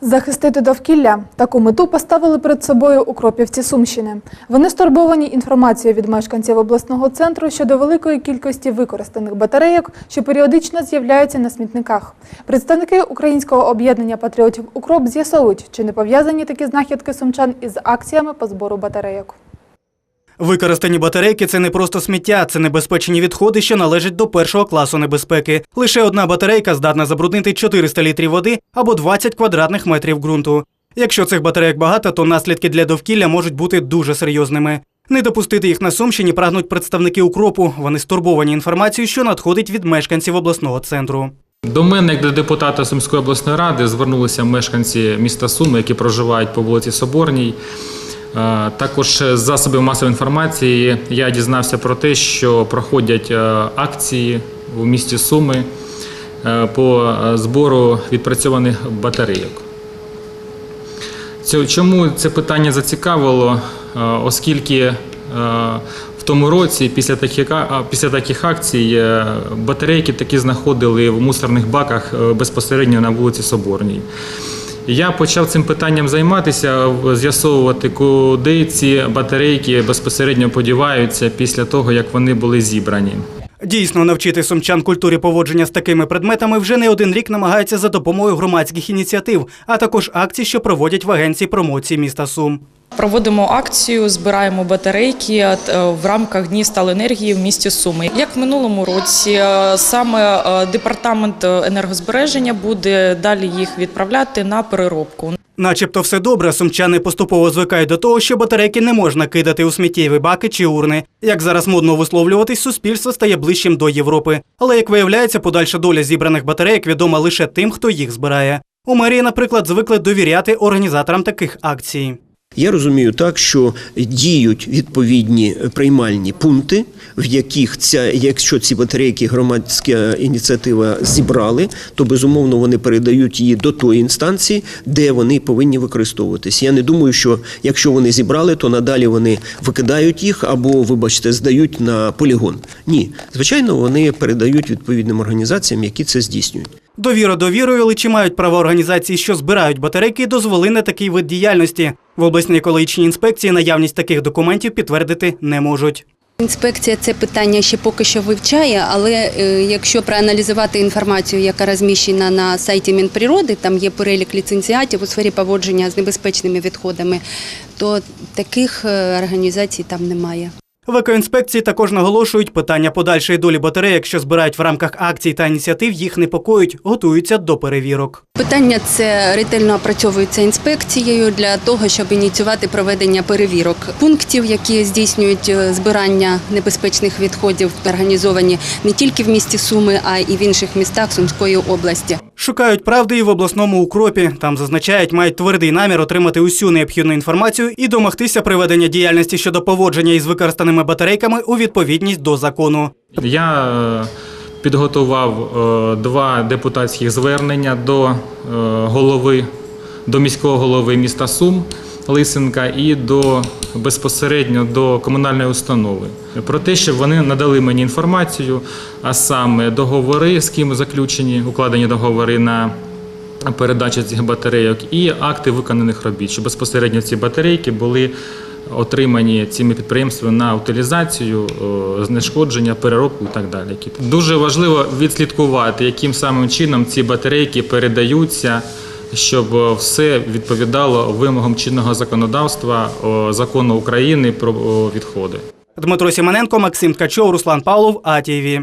Захистити довкілля таку мету поставили перед собою укропівці Сумщини. Вони стурбовані інформацією від мешканців обласного центру щодо великої кількості використаних батарейок, що періодично з'являються на смітниках. Представники українського об'єднання патріотів Укроп з'ясовують, чи не пов'язані такі знахідки сумчан із акціями по збору батарейок. Використані батарейки це не просто сміття, це небезпечні відходи, що належать до першого класу небезпеки. Лише одна батарейка здатна забруднити 400 літрів води або 20 квадратних метрів ґрунту. Якщо цих батарейок багато, то наслідки для довкілля можуть бути дуже серйозними. Не допустити їх на Сумщині прагнуть представники укропу. Вони стурбовані інформацією, що надходить від мешканців обласного центру. До мене, як до депутата Сумської обласної ради, звернулися мешканці міста Суми, які проживають по вулиці Соборній. Е, Також з засобів масової інформації я дізнався про те, що проходять е, акції у місті Суми е, по е, збору відпрацьованих батарейок. Чому це питання зацікавило? Е, Оскільки е, в тому році після таких, після таких акцій е, батарейки такі знаходили в мусорних баках е, безпосередньо на вулиці Соборній. Я почав цим питанням займатися, з'ясовувати, куди ці батарейки безпосередньо подіваються після того, як вони були зібрані. Дійсно, навчити сумчан культурі поводження з такими предметами вже не один рік намагаються за допомогою громадських ініціатив, а також акцій, що проводять в агенції промоції міста Сум. Проводимо акцію, збираємо батарейки е, в рамках Днів сталоенергії в місті Суми. Як в минулому році, е, саме е, департамент енергозбереження буде далі їх відправляти на переробку. Начебто все добре, сумчани поступово звикають до того, що батарейки не можна кидати у сміттєві баки чи урни. Як зараз модно висловлюватись, суспільство стає ближчим до Європи. Але як виявляється, подальша доля зібраних батарейок відома лише тим, хто їх збирає. У мерії, наприклад, звикли довіряти організаторам таких акцій. Я розумію так, що діють відповідні приймальні пункти, в яких ця, якщо ці батарейки громадська ініціатива зібрали, то безумовно вони передають її до тої інстанції, де вони повинні використовуватись. Я не думаю, що якщо вони зібрали, то надалі вони викидають їх або, вибачте, здають на полігон. Ні, звичайно, вони передають відповідним організаціям, які це здійснюють. Довіра довірою, але мають право організації, що збирають батарейки, дозволи на такий вид діяльності. В обласній екологічній інспекції наявність таких документів підтвердити не можуть. Інспекція це питання ще поки що вивчає, але е, якщо проаналізувати інформацію, яка розміщена на сайті Мінприроди, там є перелік ліцензіатів у сфері поводження з небезпечними відходами, то таких е, організацій там немає. В екоінспекції також наголошують, питання подальшої долі батарейок, що збирають в рамках акцій та ініціатив, їх непокоїть, готуються до перевірок. Питання це ретельно опрацьовується інспекцією для того, щоб ініціювати проведення перевірок пунктів, які здійснюють е, збирання небезпечних відходів, організовані не тільки в місті Суми, а й в інших містах Сумської області. Шукають правди і в обласному укропі. Там зазначають, мають твердий намір отримати усю необхідну інформацію і домогтися приведення діяльності щодо поводження із використаними батарейками у відповідність до закону. Я е, підготував е, два депутатських звернення до е, голови, до міського голови міста Сум Лисенка і до безпосередньо до комунальної установи про те, щоб вони надали мені інформацію, а саме договори, з ким заключені, укладені договори на передачу цих батарейок і акти виконаних робіт, щоб безпосередньо ці батарейки були отримані цими підприємствами на утилізацію, знешкодження, переробку і так далі. Дуже важливо відслідкувати, яким самим чином ці батарейки передаються. Щоб все відповідало вимогам чинного законодавства закону України про відходи. Дмитро Сімоненко, Максим Ткачов, Руслан Павлов, АТВ.